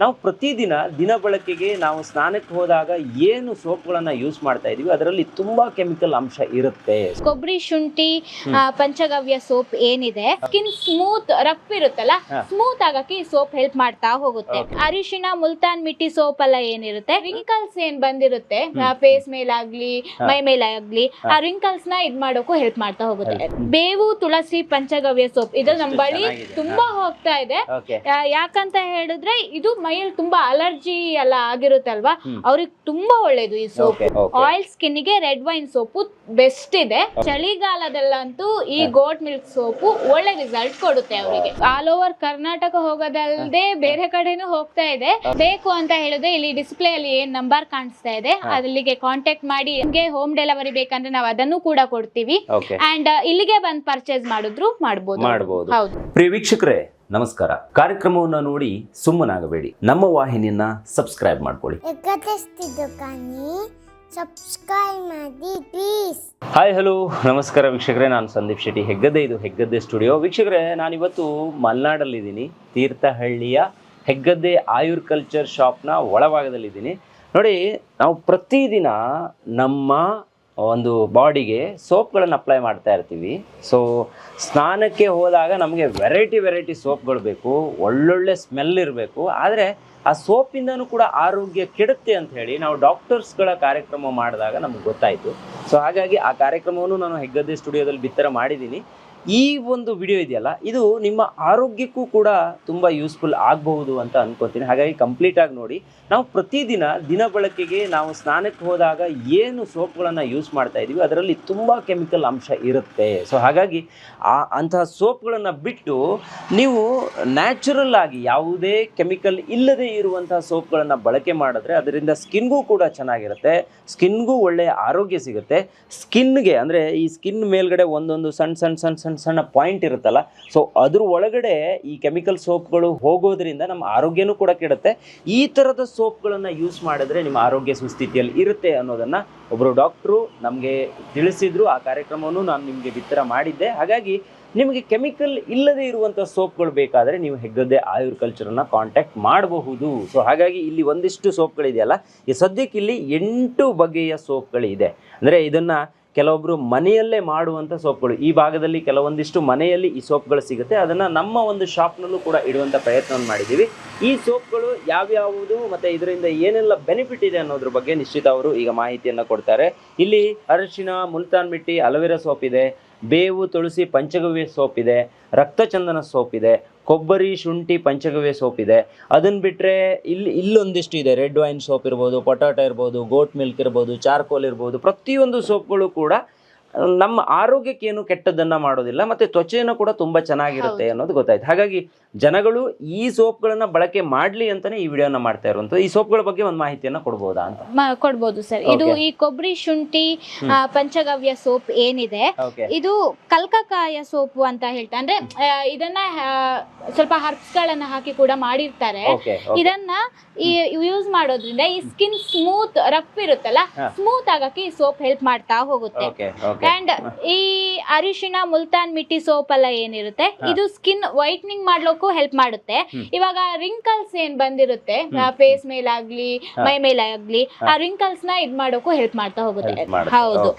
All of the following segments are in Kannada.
ನಾವು ಪ್ರತಿದಿನ ದಿನ ಬಳಕೆಗೆ ನಾವು ಸ್ನಾನಕ್ಕೆ ಹೋದಾಗ ಏನು ಸೋಪ್ಗಳನ್ನ ಯೂಸ್ ಮಾಡ್ತಾ ಇದೀವಿ ಅದರಲ್ಲಿ ತುಂಬಾ ಕೆಮಿಕಲ್ ಅಂಶ ಇರುತ್ತೆ. ಕೊಬ್ಬರಿ ಶುಂಠಿ ಆ, ಪಂಚಗವ್ಯ ಸೋಪ್ ಏನಿದೆ ಸ್ಕಿನ್ ಸ್ಮೂತ್ ರಫ್ ಇರುತ್ತಲ್ಲ ಸ್ಮೂತ್ ಆಗಕ್ಕೆ ಈ ಸೋಪ್ ಹೆಲ್ಪ್ ಮಾಡ್ತಾ ಹೋಗುತ್ತೆ. Okay. ಅರಿಶಿನ ಮುಲ್ತಾನ್ ಮಿಟ್ಟಿ ಸೋಪ್ ಎಲ್ಲ ಏನಿರುತ್ತೆ ರಿಂಕಲ್ಸ್ ಏನ್ ಬಂದಿರುತ್ತೆ ಫೇಸ್ ಮೇಲಾಗ್ಲಿ ಮೈ ಮೇಲಾಗ್ಲಿ ಆ ರಿಂಕಲ್ಸ್ನ ಇದ್ ಮಾಡೋಕು ಹೆಲ್ಪ್ ಮಾಡ್ತಾ ಹೋಗುತ್ತೆ. ಬೇವು ತುಳಸಿ ಪಂಚಗವ್ಯ ಸೋಪ್ ಇದು ನಮ್ ಎಷ್ಟು ಬಳಿ ಚೆನ್ನಾಗಿದೆ. ತುಂಬಾ ಹೋಗ್ತಾ ಇದೆ. ಯಾಕಂತ ಹೇಳಿದ್ರೆ ಇದು ಮೈಯಲ್ಲಿ ತುಂಬಾ ಅಲರ್ಜಿ ಎಲ್ಲ ಆಗಿರುತ್ತೆ ಅಲ್ವಾ? ಅವ್ರಿಗೆ ತುಂಬಾ ಒಳ್ಳೇದು ಈ ಸೋಪ್. ಆಯಿಲ್ ಸ್ಕಿನ್ಗೆ ರೆಡ್ ವೈನ್ ಸೋಪು ಬೆಸ್ಟ್ ಇದೆ. ಚಳಿಗಾಲದಲ್ಲಂತೂ ಈ ಗೋಟ್ ಮಿಲ್ಕ್ ಸೋಪು ಒಳ್ಳೆ ರಿಸಲ್ಟ್ ಕೊಡುತ್ತೆ ಅವರಿಗೆ. ಆಲ್ ಓವರ್ ಕರ್ನಾಟಕ ಹೋಗೋದಲ್ಲದೆ ಬೇರೆ ಕಡೆನೂ ಹೋಗ್ತಾ ಇದೆ. ಬೇಕು ಅಂತ ಹೇಳಿದ್ರೆ ಇಲ್ಲಿ ಡಿಸ್ಪ್ಲೇ ಅಲ್ಲಿ ಏನ್ ನಂಬರ್ ಕಾಣಿಸ್ತಾ ಇದೆ. ಅಲ್ಲಿಗೆ ಕಾಂಟ್ಯಾಕ್ಟ್ ಮಾಡಿ. ನಿಮ್ಗೆ ಹೋಮ್ ಡೆಲಿವರಿ ಬೇಕಂದ್ರೆ ನಾವು ಅದನ್ನು ಕೂಡ ಕೊಡ್ತೀವಿ. ಅಂಡ್ ಇಲ್ಲಿಗೆ ಬಂದು ಪರ್ಚೇಸ್ ಮಾಡಿದ್ರು ಮಾಡ್ಬೋದು. ಮಾಡ್ಬೋದು. ಹೌದು. ಪ್ರಿಯ ವೀಕ್ಷಕರೇ ನಮಸ್ಕಾರ. ಕಾರ್ಯಕ್ರಮವನ್ನು ನೋಡಿ ಸುಮ್ಮನಾಗಬೇಡಿ. ನಮ್ಮ ವಾಹಿನಿಯನ್ನ ಸಬ್ಸ್ಕ್ರೈಬ್ ಮಾಡ್ಕೊಳ್ಳಿ. ಸಬ್ಸ್ಕ್ರೈಬ್ ಮಾಡಿ ಪ್ಲೀಸ್ ಹಾಯ್ ಹಲೋ ನಮಸ್ಕಾರ ವೀಕ್ಷಕರೇ ನಾನು ಸಂದೀಪ್ ಶೆಟ್ಟಿ. ಹೆಗ್ಗದ್ದೆ ಇದು ಹೆಗ್ಗದ್ದೆ ಸ್ಟುಡಿಯೋ ವೀಕ್ಷಕರೇ ನಾನಿವತ್ತು ಮಲೆನಾಡಲ್ಲಿದ್ದೀನಿ. ತೀರ್ಥಹಳ್ಳಿಯ ಹೆಗ್ಗದ್ದೆ ಆಯುರ್ ಕಲ್ಚರ್ ಶಾಪ್ನ ಒಳಭಾಗದಲ್ಲಿದ್ದೀನಿ. ನೋಡಿ ನಾವು ಪ್ರತಿದಿನ ನಮ್ಮ ಒಂದು ಬಾಡಿಗೆ ಸೋಪ್ಗಳನ್ನು ಅಪ್ಲೈ ಮಾಡ್ತಾ ಇರ್ತೀವಿ. ಸೊ ಸ್ನಾನಕ್ಕೆ ಹೋದಾಗ ನಮಗೆ ವೆರೈಟಿ ವೆರೈಟಿ ಸೋಪ್ಗಳು ಬೇಕು, ಒಳ್ಳೊಳ್ಳೆ ಸ್ಮೆಲ್ ಇರಬೇಕು. ಆದರೆ ಆ ಸೋಪಿಂದನೂ ಕೂಡ ಆರೋಗ್ಯ ಕೆಡುತ್ತೆ ಅಂತ ಹೇಳಿ ನಾವು ಡಾಕ್ಟರ್ಸ್ಗಳ ಕಾರ್ಯಕ್ರಮ ಮಾಡಿದಾಗ ನಮ್ಗೆ ಗೊತ್ತಾಯಿತು. ಸೊ ಹಾಗಾಗಿ ಆ ಕಾರ್ಯಕ್ರಮವನ್ನು ನಾನು ಹೆಗ್ಗದ್ದೆ ಸ್ಟುಡಿಯೋದಲ್ಲಿ ಬಿತ್ತರ ಮಾಡಿದ್ದೀನಿ. ಈ ಒಂದು ವಿಡಿಯೋ ಇದೆಯಲ್ಲ, ಇದು ನಿಮ್ಮ ಆರೋಗ್ಯಕ್ಕೂ ಕೂಡ ತುಂಬ ಯೂಸ್ಫುಲ್ ಆಗಬಹುದು ಅಂತ ಅನ್ಕೋತೀನಿ. ಹಾಗಾಗಿ ಕಂಪ್ಲೀಟ್ ಆಗಿ ನೋಡಿ. ನಾವು ಪ್ರತಿದಿನ ದಿನ ಬಳಕೆಗೆ ನಾವು ಸ್ನಾನಕ್ಕೆ ಹೋದಾಗ ಏನು ಸೋಪ್ಗಳನ್ನು ಯೂಸ್ ಮಾಡ್ತಾ ಇದ್ದೀವಿ, ಅದರಲ್ಲಿ ತುಂಬ ಕೆಮಿಕಲ್ ಅಂಶ ಇರುತ್ತೆ. ಸೊ ಹಾಗಾಗಿ ಆ ಅಂತಹ ಸೋಪ್ಗಳನ್ನು ಬಿಟ್ಟು ನೀವು ನ್ಯಾಚುರಲ್ ಆಗಿ ಯಾವುದೇ ಕೆಮಿಕಲ್ ಇಲ್ಲದೆ ಇರುವಂತಹ ಸೋಪ್ಗಳನ್ನು ಬಳಕೆ ಮಾಡಿದ್ರೆ ಅದರಿಂದ ಸ್ಕಿನ್ಗೂ ಕೂಡ ಚೆನ್ನಾಗಿರುತ್ತೆ. ಸ್ಕಿನ್ಗೂ ಒಳ್ಳೆಯ ಆರೋಗ್ಯ ಸಿಗುತ್ತೆ. ಸ್ಕಿನ್ಗೆ ಅಂದರೆ ಈ ಸ್ಕಿನ್ ಮೇಲ್ಗಡೆ ಒಂದೊಂದು ಸಣ್ಣ ಸಣ್ಣ ಸಣ್ಣ ಸಣ್ಣ ಸಣ್ಣ ಪಾಯಿಂಟ್ ಇರುತ್ತಲ್ಲ. ಸೊ ಅದ್ರ ಒಳಗಡೆ ಈ ಕೆಮಿಕಲ್ ಸೋಪ್ಗಳು ಹೋಗೋದ್ರಿಂದ ನಮ್ಮ ಆರೋಗ್ಯನೂ ಕೂಡ ಕೆಡುತ್ತೆ. ಈ ಥರದ ಸೋಪ್ಗಳನ್ನು ಯೂಸ್ ಮಾಡಿದ್ರೆ ನಿಮ್ಮ ಆರೋಗ್ಯ ಸುಸ್ಥಿತಿಯಲ್ಲಿ ಇರುತ್ತೆ ಅನ್ನೋದನ್ನು ಒಬ್ಬರು ಡಾಕ್ಟ್ರು ನಮಗೆ ತಿಳಿಸಿದ್ರು. ಆ ಕಾರ್ಯಕ್ರಮವನ್ನು ನಾನು ನಿಮಗೆ ಬಿತ್ತರ ಮಾಡಿದ್ದೆ. ಹಾಗಾಗಿ ನಿಮಗೆ ಕೆಮಿಕಲ್ ಇಲ್ಲದೆ ಇರುವಂಥ ಸೋಪ್ಗಳು ಬೇಕಾದರೆ ನೀವು ಹೆಗ್ಗದ್ದೆ ಆಯುರ್ ಕಲ್ಚರನ್ನ ಕಾಂಟ್ಯಾಕ್ಟ್ ಮಾಡಬಹುದು. ಸೊ ಹಾಗಾಗಿ ಇಲ್ಲಿ ಒಂದಿಷ್ಟು ಸೋಪ್ಗಳಿದೆಯಲ್ಲ ಈ ಸದ್ಯಕ್ಕೆ ಇಲ್ಲಿ ಎಂಟು ಬಗೆಯ ಸೋಪ್ಗಳಿದೆ ಅಂದರೆ ಇದನ್ನು ಕೆಲವೊಬ್ಬರು ಮನೆಯಲ್ಲೇ ಮಾಡುವಂಥ ಸೋಪ್ಗಳು. ಈ ಭಾಗದಲ್ಲಿ ಕೆಲವೊಂದಿಷ್ಟು ಮನೆಯಲ್ಲಿ ಈ ಸೋಪ್ಗಳು ಸಿಗುತ್ತೆ. ಅದನ್ನು ನಮ್ಮ ಒಂದು ಶಾಪ್ನಲ್ಲೂ ಕೂಡ ಇಡುವಂಥ ಪ್ರಯತ್ನವನ್ನು ಮಾಡಿದ್ದೀವಿ ಈ ಸೋಪ್ಗಳು ಯಾವ್ಯಾವುದು ಮತ್ತು ಇದರಿಂದ ಏನೆಲ್ಲ ಬೆನಿಫಿಟ್ ಇದೆ ಅನ್ನೋದ್ರ ಬಗ್ಗೆ ನಿಶ್ಚಿತ ಅವರು ಈಗ ಮಾಹಿತಿಯನ್ನು ಕೊಡ್ತಾರೆ. ಇಲ್ಲಿ ಅರಿಶಿನ ಮುಲ್ತಾನ್ ಮಿಟ್ಟಿ, ಅಲವೆರಾ ಸೋಪ್ ಇದೆ. ಬೇವು, ತುಳಸಿ, ಪಂಚಗವ್ಯ ಸೋಪ್ ಇದೆ, ರಕ್ತಚಂದನ ಸೋಪ್ ಇದೆ, ಕೊಬ್ಬರಿ, ಶುಂಠಿ, ಪಂಚಗವ್ಯ ಸೋಪ್ ಇದೆ. ಅದನ್ನು ಬಿಟ್ಟರೆ ಇಲ್ಲಿ, ಇಲ್ಲೊಂದಿಷ್ಟು ಇದೆ. ರೆಡ್ ವೈನ್ ಸೋಪ್ ಇರ್ಬೋದು, ಪೊಟಾಟೊ ಇರ್ಬೋದು ಗೋಟ್ ಮಿಲ್ಕ್ ಇರ್ಬೋದು ಚಾರ್ಕೋಲ್ ಇರ್ಬೋದು, ಪ್ರತಿಯೊಂದು ಸೋಪ್ಗಳು ಕೂಡ ನಮ್ಮ ಆರೋಗ್ಯಕ್ಕೆ ಏನು ಕೆಟ್ಟದ್ದನ್ನ ಮಾಡೋದಿಲ್ಲ ಮತ್ತೆ ತ್ವಚೆಯನ್ನು ಕೂಡ ತುಂಬಾ ಚೆನ್ನಾಗಿರುತ್ತೆ ಅನ್ನೋದು ಗೊತ್ತಾಯ್ತು. ಹಾಗಾಗಿ ಜನಗಳು ಈ ಸೋಪ್ಗಳನ್ನ ಬಳಕೆ ಮಾಡ್ಲಿ ಅಂತಾನೆ ಈ ವಿಡಿಯೋನ ಮಾಡ್ತಾ ಇರುವಂತ ಈ ಸೋಪ್ಗಳ ಬಗ್ಗೆ ಒಂದು ಮಾಹಿತಿಯನ್ನ ಕೊಡ್ಬೋದಾ ಅಂತ? ಕೊಡ್ಬೋದು ಸರ್. ಇದು ಈ ಕೊಬ್ಬರಿ ಶುಂಠಿ ಪಂಚಗವ್ಯ ಸೋಪ್ ಏನಿದೆ ಇದು ಕಲ್ಕಕಾಯ ಸೋಪು ಅಂತ ಹೇಳ್ತಾ ಅಂದ್ರೆ ಇದನ್ನ ಸ್ವಲ್ಪ ಹರ್ಬ್ಸ್ ಗಳನ್ನ ಹಾಕಿ ಕೂಡ ಮಾಡಿರ್ತಾರೆ. ಇದನ್ನ ಯೂಸ್ ಮಾಡೋದ್ರಿಂದ ಈ ಸ್ಕಿನ್ ಸ್ಮೂತ್ ರಫ್ ಇರುತ್ತಲ್ಲ ಸ್ಮೂತ್ ಆಗಕ್ಕೆ ಈ ಸೋಪ್ ಹೆಲ್ಪ್ ಮಾಡ್ತಾ ಹೋಗುತ್ತೆ. ಅಂಡ್ ಈ ಅರಿಶಿನ ಮುಲ್ತಾನ್ ಮಿಟ್ಟಿ ಸೋಪ್ ಎಲ್ಲ ಏನಿರುತ್ತೆ. ಇದು ಸ್ಕಿನ್ ವೈಟ್ನಿಂಗ್ ಮಾಡ್ಲಿಕ್ಕೂ ಹೆಲ್ಪ್ ಮಾಡುತ್ತೆ. ಇವಾಗ ರಿಂಕಲ್ಸ್ ಏನ್ ಬಂದಿರುತ್ತೆ ಫೇಸ್ ಮೇಲಾಗ್ಲಿ. ಮೈ ಮೇಲಾಗ್ಲಿ ಆ ರಿಂಕಲ್ಸ್ನ ಇದ್ ಮಾಡೋಕ್ಕೂ ಹೆಲ್ಪ್ ಮಾಡ್ತಾ ಹೋಗುತ್ತೆ. ಹೌದು.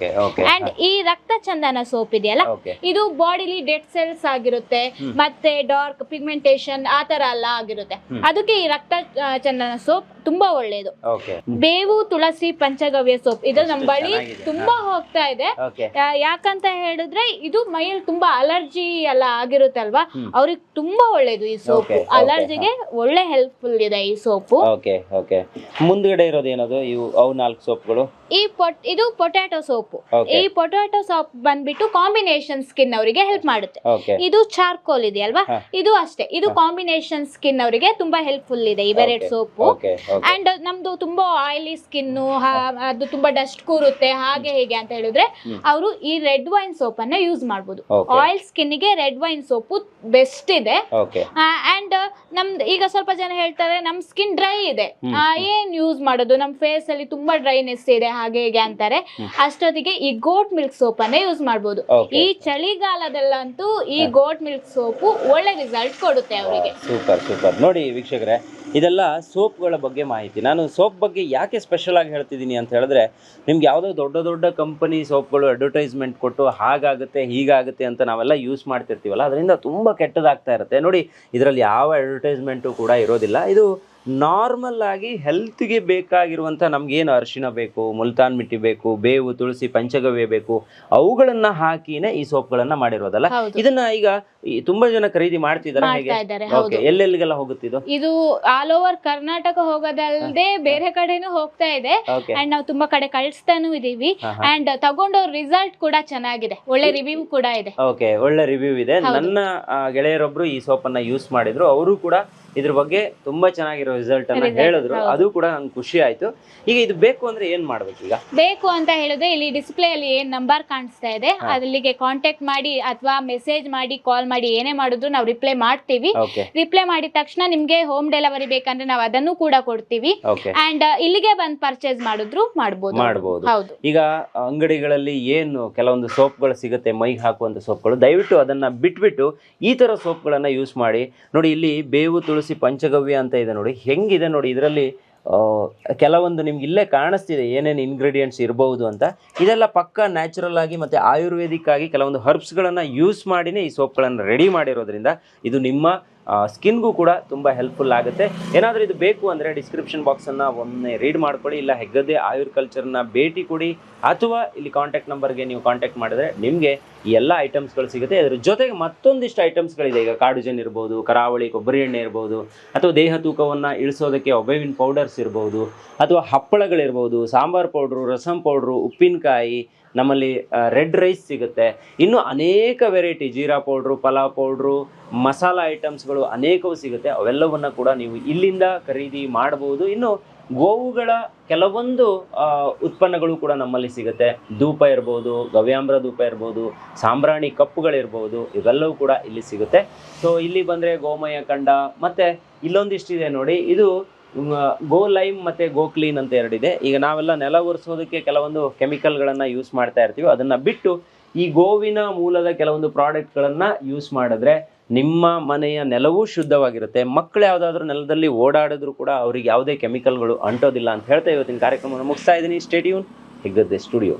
ಅಂಡ್ ಈ ರಕ್ತ ಚಂದನ ಸೋಪ್ ಇದೆಯಲ್ಲ ಇದು ಬಾಡಿಲಿ ಡೆಡ್ ಸೆಲ್ಸ್ ಆಗಿರುತ್ತೆ ಮತ್ತೆ ಡಾರ್ಕ್ ಪಿಗ್ಮೆಂಟೇಶನ್ ಆ ತರ ಎಲ್ಲ ಆಗಿರುತ್ತೆ. ಅದಕ್ಕೆ ಈ ರಕ್ತ ಚಂದನ ಸೋಪ್ ತುಂಬಾ ಒಳ್ಳೇದು. ಬೇವು ತುಳಸಿ ಪಂಚಗವ್ಯ ಸೋಪ್ ಇದು ನಮ್ಮ ನಮ್ ಬಳಿ ತುಂಬಾ ಹೋಗ್ತಾ ಇದೆ. ಯಾಕಂತ ಹೇಳಿದ್ರೆ ಇದು ಮೈಯಲ್ಲಿ ತುಂಬಾ ಅಲರ್ಜಿ ಎಲ್ಲ ಆಗಿರುತ್ತೆ ಅಲ್ವಾ? ಅವ್ರಿಗೆ ತುಂಬಾ ಒಳ್ಳೇದು ಈ ಸೋಪು. Okay, okay, ಅಲರ್ಜಿಗೆ ಒಳ್ಳೆ ಹೆಲ್ಪ್ಫುಲ್ ಇದೆ ಈ ಸೋಪು. ಓಕೆ ಓಕೆ ಮುಂದ್ಗಡೆ ಇರೋದು ಏನದು? ಇವು ಅವು ನಾಲ್ಕು ಸೋಪ್ಗಳು. ಈ ಪೊಟ್ ಇದು ಪೊಟ್ಯಾಟೊ ಸೋಪ್ Okay. ಈ ಪೊಟ್ಯಾಟೊ ಸೋಪ್ ಬಂದ್ಬಿಟ್ಟು ಕಾಂಬಿನೇಷನ್ ಸ್ಕಿನ್ ಅವರಿಗೆ ಹೆಲ್ಪ್ ಮಾಡುತ್ತೆ. ಇದು ಚಾರ್ಕೋಲ್ ಇದೆ ಅಲ್ವಾ? ಇದು ಅಷ್ಟೇ. ಇದು ಕಾಂಬಿನೇಷನ್ ಸ್ಕಿನ್ ಅವರಿಗೆ ತುಂಬಾ ಹೆಲ್ಪ್ಫುಲ್ ಇದೆ ಇವೆರೆಡ್ ಸೋಪು ಓಕೆ ಅಂಡ್ ನಮ್ದು ತುಂಬಾ ಆಯಿಲಿ ಸ್ಕಿನ್ ಅದು ತುಂಬಾ ಡಸ್ಟ್ ಕೂರುತ್ತೆ ಹಾಗೆ ಹೇಗೆ ಅಂತ ಹೇಳಿದ್ರೆ. ಅವರು ಈ ರೆಡ್ ವೈನ್ ಸೋಪ್ ಅನ್ನ ಯೂಸ್ ಮಾಡಬಹುದು Okay. ಆಯಿಲ್ ಸ್ಕಿನ್ಗೆ ರೆಡ್ ವೈನ್ ಸೋಪು ಬೆಸ್ಟ್ ಇದೆ. ಓಕೆ ಅಂಡ್ ನಮ್ದು ಈಗ ಸ್ವಲ್ಪ ಜನ ಹೇಳ್ತಾರೆ ನಮ್ ಸ್ಕಿನ್ ಡ್ರೈ ಇದೆ. ಆ, ಏನ್ ಯೂಸ್ ಮಾಡೋದು? ನಮ್ ಫೇಸ್ ಅಲ್ಲಿ ತುಂಬಾ ಡ್ರೈನೆಸ್ ಇದೆ. ಹಾಗೆ ಹೇಗೆ ಅಂತಾರೆ. ಅಷ್ಟೊತ್ತಿಗೆ ಈ ಗೋಟ್ ಮಿಲ್ಕ್ ಸೋಪ್ ಅನ್ನ ಯೂಸ್ ಮಾಡಬಹುದು. ಈ ಚಳಿಗಾಲದಲ್ಲಂತೂ ಈ ಗೋಟ್ ಮಿಲ್ಕ್ ಸೋಪು ಒಳ್ಳೆ ರಿಸಲ್ಟ್ ಕೊಡುತ್ತೆ ಅವರಿಗೆ. ಸೂಪರ್ ಸೂಪರ್ ನೋಡಿ ವೀಕ್ಷಕರೇ ಇದೆಲ್ಲ ಸೋಪ್ಗಳ ಬಗ್ಗೆ ಮಾಹಿತಿ. ನಾನು ಸೋಪ್ ಬಗ್ಗೆ ಯಾಕೆ ಸ್ಪೆಷಲ್ ಆಗಿ ಹೇಳ್ತಿದ್ದೀನಿ ಅಂತ ಹೇಳಿದ್ರೆ ನಿಮ್ಗೆ ಯಾವುದೋ ದೊಡ್ಡ ದೊಡ್ಡ ಕಂಪನಿ ಸೋಪ್ಗಳು ಅಡ್ವರ್ಟೈಸ್ಮೆಂಟ್ ಕೊಟ್ಟು ಹಾಗಾಗುತ್ತೆ ಹೀಗಾಗುತ್ತೆ ಅಂತ ನಾವೆಲ್ಲ ಯೂಸ್ ಮಾಡ್ತಿರ್ತೀವಲ್ಲ ಅದರಿಂದ ತುಂಬ ಕೆಟ್ಟದಾಗ್ತಾ ಇರುತ್ತೆ. ನೋಡಿ ಇದರಲ್ಲಿ ಯಾವ ಅಡ್ವರ್ಟೈಸ್ಮೆಂಟು ಕೂಡ ಇರೋದಿಲ್ಲ. ಇದು ನಾರ್ಮಲ್ ಆಗಿ ಹೆಲ್ತ್ಗೆ ಬೇಕಾಗಿರುವಂಥ ನಮ್ಗೇನು ಅರಿಶಿಣ ಬೇಕು ಮುಲ್ತಾನ್ ಮಿಟ್ಟಿ ಬೇಕು ಬೇವು ತುಳಸಿ ಪಂಚಗವ್ಯ ಬೇಕು ಅವುಗಳನ್ನ ಹಾಕಿನೇ ಈ ಸೋಪ್ಗಳನ್ನ ಮಾಡಿರೋದಲ್ಲ? ಇದನ್ನ ಈಗ ತುಂಬಾ ಜನ ಖರೀದಿ ಮಾಡ್ತಿದ್ದಾರೆ ಹೇಗೆ? ಎಲ್ಲೆಲ್ಲಿಗೆಲ್ಲ ಹೋಗುತ್ತಿದ್ದು? ಇದು ಆಲ್ ಓವರ್ ಕರ್ನಾಟಕ ಹೋಗೋದಲ್ಲದೆ ಬೇರೆ ಕಡೆನೂ ಹೋಗ್ತಾ ಇದೆ. ಅಂಡ್ ನಾವು ತುಂಬಾ ಕಡೆ ಕಳಿಸ್ತಾನು ಇದೀವಿ. ಅಂಡ್ ತಗೊಂಡೋ ರಿಸಲ್ಟ್ ಕೂಡ ಚೆನ್ನಾಗಿದೆ. ಒಳ್ಳೆ ರಿವ್ಯೂ ಕೂಡ ಇದೆ. ಓಕೆ ಒಳ್ಳೆ ರಿವ್ಯೂ ಇದೆ. ನನ್ನ ಗೆಳೆಯರೊಬ್ರು ಈ ಸೋಪ್ ಅನ್ನ ಯೂಸ್ ಮಾಡಿದ್ರು. ಅವರು ಕೂಡ ಇದ್ರ ಬಗ್ಗೆ ತುಂಬಾ ಚೆನ್ನಾಗಿರೋ ರಿಸಲ್ಟ್ ಅನ್ನ ಹೇಳಿದ್ರು. ಅದು ಕೂಡ ನಂಗೆ ಖುಷಿ ಆಯ್ತು. ಈಗ ಇದು ಬೇಕು ಅಂದ್ರೆ ಏನ್ ಮಾಡ್ಬೇಕು ಈಗ? ಬೇಕು ಅಂತ ಹೇಳಿದ್ರೆ ಇಲ್ಲಿ ಡಿಸ್ಪ್ಲೇ ಅಲ್ಲಿ ಏನ್ ನಂಬರ್ ಕಾಣಿಸ್ತಾ ಇದೆ. ಅಲ್ಲಿಗೆ ಕಾಂಟ್ಯಾಕ್ಟ್ ಮಾಡಿ ಅಥವಾ ಮೆಸೇಜ್ ಮಾಡಿ ಕಾಲ್ ಮಾಡಿ ಏನೇ ಮಾಡಿದ್ರು ನಾವು ರಿಪ್ಲೈ ಮಾಡ್ತೀವಿ. ರಿಪ್ಲೈ ಮಾಡಿದ ತಕ್ಷಣ ನಿಮ್ಗೆ ಹೋಮ್ ಡೆಲಿವರಿ ಬೇಕಂದ್ರೆ ನಾವು ಅದನ್ನು ಕೂಡ ಕೊಡ್ತೀವಿ. ಅಂಡ್ ಇಲ್ಲಿಗೆ ಬಂದ್ ಪರ್ಚೇಸ್ ಮಾಡಿದ್ರು ಮಾಡಬಹುದು ಮಾಡಬಹುದು ಹೌದು. ಈಗ ಅಂಗಡಿಗಳಲ್ಲಿ ಏನು ಕೆಲವೊಂದು ಸೋಪ್ಗಳು ಸಿಗುತ್ತೆ ಮೈಗೆ ಹಾಕುವಂತ ಸೋಪ್ಗಳು ದಯವಿಟ್ಟು ಅದನ್ನ ಬಿಟ್ಬಿಟ್ಟು ಈ ತರ ಸೋಪ್ ಗಳನ್ನ ಯೂಸ್ ಮಾಡಿ. ನೋಡಿ ಇಲ್ಲಿ ಬೇವು ತುಳಸಿ ಪಂಚಗವ್ಯ ಅಂತ ಇದೆ ನೋಡಿ. ಹೆಂಗಿದೆ ನೋಡಿ ಇದರಲ್ಲಿ ಕೆಲವೊಂದು ನಿಮ್ಗೆ ಇಲ್ಲೇ ಕಾಣಿಸ್ತಿದೆ ಏನೇನು ಇಂಗ್ರೀಡಿಯೆಂಟ್ಸ್ ಇರಬಹುದು ಅಂತ. ಇದೆಲ್ಲ ಪಕ್ಕ ನ್ಯಾಚುರಲ್ ಆಗಿ ಮತ್ತು ಆಯುರ್ವೇದಿಕ್ ಆಗಿ ಕೆಲವೊಂದು ಹರ್ಬ್ಸ್ಗಳನ್ನು ಯೂಸ್ ಮಾಡಿನೇ ಈ ಸೋಪ್ಗಳನ್ನು ರೆಡಿ ಮಾಡಿರೋದ್ರಿಂದ ಇದು ನಿಮ್ಮ ಸ್ಕಿನ್ಗೂ ಕೂಡ ತುಂಬ ಹೆಲ್ಪ್ಫುಲ್ ಆಗುತ್ತೆ. ಏನಾದರೂ ಇದು ಬೇಕು ಅಂದರೆ ಡಿಸ್ಕ್ರಿಪ್ಷನ್ ಬಾಕ್ಸನ್ನು ಒಮ್ಮೆ ರೀಡ್ ಮಾಡ್ಕೊಳ್ಳಿ, ಇಲ್ಲ ಹೆಗ್ಗದ್ದೆ ಆಯುರ್ ಕಲ್ಚರ್ನ ಭೇಟಿ ಕೊಡಿ, ಅಥವಾ ಇಲ್ಲಿ ಕಾಂಟ್ಯಾಕ್ಟ್ ನಂಬರ್ಗೆ ನೀವು ಕಾಂಟ್ಯಾಕ್ಟ್ ಮಾಡಿದ್ರೆ ನಿಮಗೆ ಎಲ್ಲ ಐಟಮ್ಸ್ಗಳು ಸಿಗುತ್ತೆ. ಅದ್ರ ಜೊತೆಗೆ ಮತ್ತೊಂದಿಷ್ಟು ಐಟಮ್ಸ್ಗಳಿದೆ ಈಗ ಕಾಡುಜನ್ ಇರ್ಬೋದು, ಕರಾವಳಿ ಕೊಬ್ಬರಿ ಎಣ್ಣೆ ಇರ್ಬೋದು, ಅಥವಾ ದೇಹ ತೂಕವನ್ನು ಇಳಿಸೋದಕ್ಕೆ ಒಬೇವಿನ ಪೌಡರ್ಸ್ ಇರ್ಬೋದು, ಅಥವಾ ಹಪ್ಪಳಗಳಿರ್ಬೋದು, ಸಾಂಬಾರ್ ಪೌಡ್ರು ರಸಂ ಪೌಡ್ರು ಉಪ್ಪಿನಕಾಯಿ ನಮ್ಮಲ್ಲಿ ರೆಡ್ ರೈಸ್ ಸಿಗುತ್ತೆ. ಇನ್ನು ಅನೇಕ variety jeera powder pulao powder masala ಐಟಮ್ಸ್ಗಳು ಅನೇಕವು ಸಿಗುತ್ತೆ. ಅವೆಲ್ಲವನ್ನು ಕೂಡ ನೀವು ಇಲ್ಲಿಂದ ಖರೀದಿ ಮಾಡಬಹುದು. ಇನ್ನು ಗೋವುಗಳ ಕೆಲವೊಂದು ಉತ್ಪನ್ನಗಳು ಕೂಡ ನಮ್ಮಲ್ಲಿ ಸಿಗುತ್ತೆ. ಧೂಪ ಇರ್ಬೋದು, ಗವ್ಯಾಂಬ್ರ ಧೂಪ ಇರ್ಬೋದು, ಸಾಂಬ್ರಾಣಿ ಕಪ್ಪುಗಳಿರ್ಬೋದು, ಇವೆಲ್ಲವೂ ಕೂಡ ಇಲ್ಲಿ ಸಿಗುತ್ತೆ. ಸೊ ಇಲ್ಲಿ ಬಂದರೆ ಗೋಮಯ ಕಂಡ, ಮತ್ತು ಇಲ್ಲೊಂದಿಷ್ಟಿದೆ ನೋಡಿ. ಇದು ಗೋ ಲೈಮ್ ಮತ್ತೆ ಗೋ ಕ್ಲೀನ್ ಅಂತ ಎರಡಿದೆ. ಈಗ ನಾವೆಲ್ಲ ನೆಲ ಒರೆಸೋದಕ್ಕೆ ಕೆಲವೊಂದು ಕೆಮಿಕಲ್ಗಳನ್ನು ಯೂಸ್ ಮಾಡ್ತಾ ಇರ್ತೀವಿ. ಅದನ್ನ ಬಿಟ್ಟು ಈ ಗೋವಿನ ಮೂಲದ ಕೆಲವೊಂದು ಪ್ರಾಡಕ್ಟ್ಗಳನ್ನು ಯೂಸ್ ಮಾಡಿದ್ರೆ ನಿಮ್ಮ ಮನೆಯ ನೆಲವೂ ಶುದ್ಧವಾಗಿರುತ್ತೆ. ಮಕ್ಕಳು ಯಾವುದಾದ್ರೂ ನೆಲದಲ್ಲಿ ಓಡಾಡಿದ್ರು ಕೂಡ ಅವ್ರಿಗೆ ಯಾವುದೇ ಕೆಮಿಕಲ್ಗಳು ಅಂಟೋದಿಲ್ಲ ಅಂತ ಹೇಳ್ತಾ ಇವತ್ತಿನ ಕಾರ್ಯಕ್ರಮವನ್ನು ಮುಗಿಸ್ತಾ ಇದ್ದೀನಿ. ಸ್ಟೇಡಿಯೂನ್ ಹೆಗ್ಗದ್ದೆ ಸ್ಟುಡಿಯೋ